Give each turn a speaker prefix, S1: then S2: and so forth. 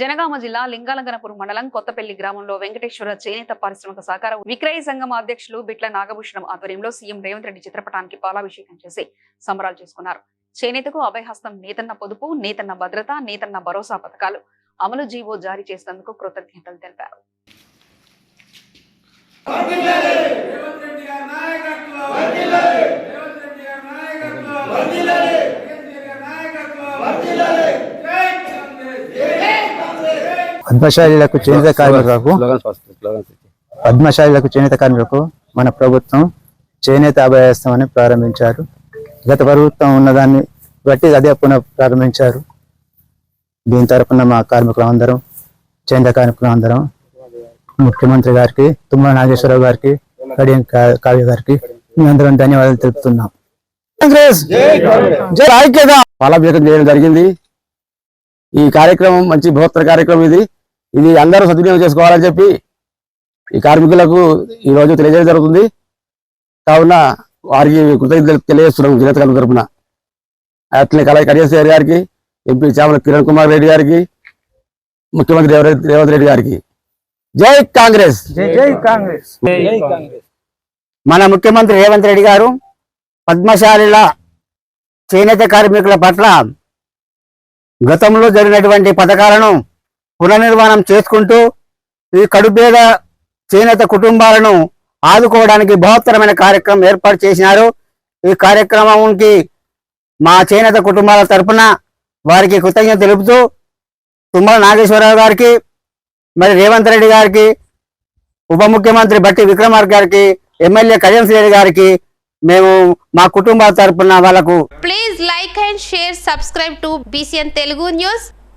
S1: జనగామ జిల్లా లింగాలంగనపురం మండలం కొత్తపల్లి గ్రామంలో వెంకటేశ్వర చేనేత పారిశ్రామిక సహకార విక్రయ సంఘం అధ్యక్షులు బిట్ల నాగభూషణం ఆధ్వర్యంలో సీఎం రేవంత్ రెడ్డి చిత్రపటానికి పాలాభిషేకం చేసి సంబరాలు చేసుకున్నారు. చేనేతకు అభయహస్తం నేతన్న పొదుపు నేతన్న భద్రత నేతన్న భరోసా పథకాలు అమలు జీవో జారీ చేసినందుకు కృతజ్ఞతలు తెలిపారు
S2: రేవంత్ రెడ్డి గారి నాయకత్వం వర్ధిల్లాలి రేవంత్ రెడ్డి గారి నాయకత్వం వర్ధిల్లాలి రేవంత్ రెడ్డి గారి నాయకత్వం వర్ధిల్లాలి జై కాంగ్రెస్ జై కాంగ్రెస్
S3: పద్మశాలీలకు చేనేత కార్మికులకు పద్మశాలీలకు చేనేత కార్మికులకు మన ప్రభుత్వం చేనేత అభయస్థం అని ప్రారంభించారు. గత ప్రభుత్వం ఉన్నదాన్ని బట్టి అదే పునః ప్రారంభించారు. దీని తరపున మా కార్మికులు అందరం చేనేత కార్మికులు అందరం ముఖ్యమంత్రి గారికి తుమ్మల నాగేశ్వరరావు గారికి కడియం కావ్య గారికి మీ అందరం ధన్యవాదాలు తెలుపుతున్నాం. కాంగ్రెస్!
S4: పాలాభిషేకం చేయడం జరిగింది. ఈ కార్యక్రమం మంచి బృహత్తర కార్యక్రమం ఇది. ఇది అందరూ సద్వినియోగం చేసుకోవాలని చెప్పి ఈ కార్మికులకు ఈ రోజు తెలియజేయడం జరుగుతుంది. కావున వారికి కృతజ్ఞతలు తెలియజేస్తున్నాం జనత కార్మికుల తరపున అట్లే కళ కడియేశ్వర గారికి ఎంపీ చామల కిరణ్ కుమార్ రెడ్డి గారికి ముఖ్యమంత్రి రేవంత్ రెడ్డి గారికి. జై కాంగ్రెస్!
S3: జై జై కాంగ్రెస్!
S5: మన ముఖ్యమంత్రి రేవంత్ రెడ్డి గారు పద్మశాలిల చేనేత కార్మికుల పట్ల గతంలో జరిగినటువంటి పథకాలను పునర్నిర్మాణం చేసుకుంటూ ఈ కడుపేద చేనేత కుటుంబాలను ఆదుకోవడానికి బృహత్తరమైన కార్యక్రమం ఏర్పాటు చేసినారు. ఈ కార్యక్రమంకి మా చేనేత కుటుంబాల తరపున వారికి కృతజ్ఞత తెలుపుతూ తుమ్మల నాగేశ్వరరావు గారికి మరి రేవంత్ రెడ్డి గారికి ఉప ముఖ్యమంత్రి బట్టి విక్రమార్ గారికి ఎమ్మెల్యే కళ్యాణ్ రెడ్డి గారికి మేము మా కుటుంబాల తరపున వాళ్ళకు
S6: please like and share subscribe to BCN Telugu news